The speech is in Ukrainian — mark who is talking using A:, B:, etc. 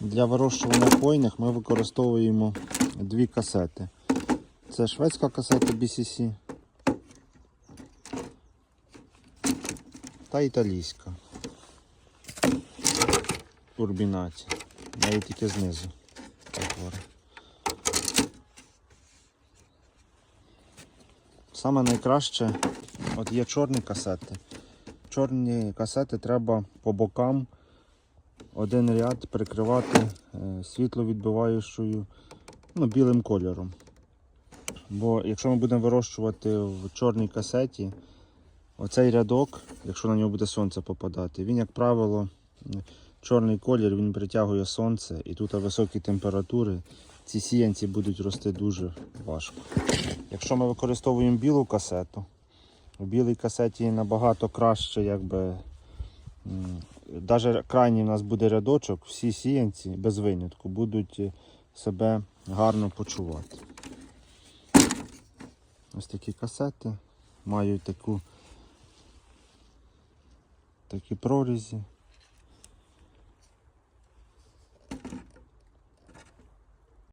A: Для вирощування хвойних ми використовуємо дві касети. Це шведська касета BCC та італійська. Турбінаті. Навіть тільки знизу. Саме найкраще, от є чорні касети. Чорні касети треба по бокам один ряд прикривати е, світловідбиваючою ну, білим кольором. Бо якщо ми будемо вирощувати в чорній касеті, оцей рядок, якщо на нього буде сонце попадати, він, як правило, чорний колір він притягує сонце і тут високі температури, ці сіянці будуть рости дуже важко. Якщо ми використовуємо білу касету, в білій касеті набагато краще, якби. Навіть крайній у нас буде рядочок, всі сіянці без винятку будуть е, себе гарно почувати. Ось такі касети мають таку, такі прорізі.